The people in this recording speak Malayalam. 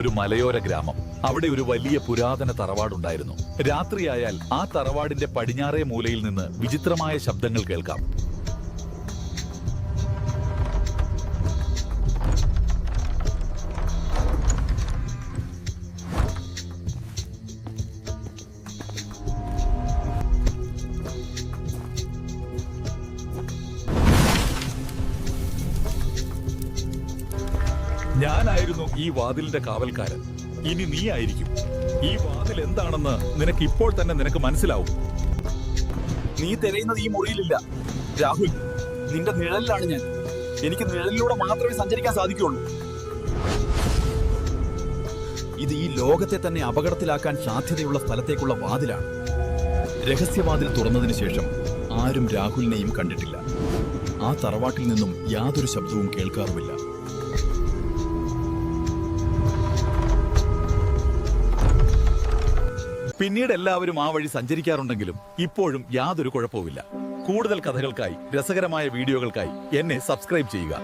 ഒരു മലയോര ഗ്രാമം. അവിടെ ഒരു വലിയ പുരാതന തറവാടുണ്ടായിരുന്നു. രാത്രിയായാൽ ആ തറവാടിന്റെ പടിഞ്ഞാറേ മൂലയിൽ നിന്ന് വിചിത്രമായ ശബ്ദങ്ങൾ കേൾക്കാം. ഞാനായിരുന്നു ഈ വാതിലിന്റെ കാവൽക്കാരൻ. ഇനി നീ ആയിരിക്കും. ഈ വാതിൽ എന്താണെന്ന് നിനക്ക് ഇപ്പോൾ തന്നെ നിനക്ക് മനസ്സിലാവും. നീ തിരയുന്നത് ഈ മുറിയിലില്ല. രാഹുൽ നിന്റെ നിഴലിലാണ് ഞാൻ. എനിക്ക് നിഴലിലൂടെ മാത്രമേ സഞ്ചരിക്കാൻ സാധിക്കുകയുള്ളൂ. ഇത് ഈ ലോകത്തെ തന്നെ അപകടത്തിലാക്കാൻ സാധ്യതയുള്ള സ്ഥലത്തേക്കുള്ള വാതിലാണ്. രഹസ്യവാതിൽ തുറന്നതിന് ശേഷം ആരും രാഹുലിനെയും കണ്ടിട്ടില്ല. ആ തറവാട്ടിൽ നിന്നും യാതൊരു ശബ്ദവും കേൾക്കാറുമില്ല. പിന്നീട് എല്ലാവരും ആ വഴി സഞ്ചരിക്കാറുണ്ടെങ്കിലും ഇപ്പോഴും യാതൊരു കുഴപ്പവുമില്ല. കൂടുതൽ കഥകൾക്കായി രസകരമായ വീഡിയോകൾക്കായി എന്നെ സബ്സ്ക്രൈബ് ചെയ്യുക.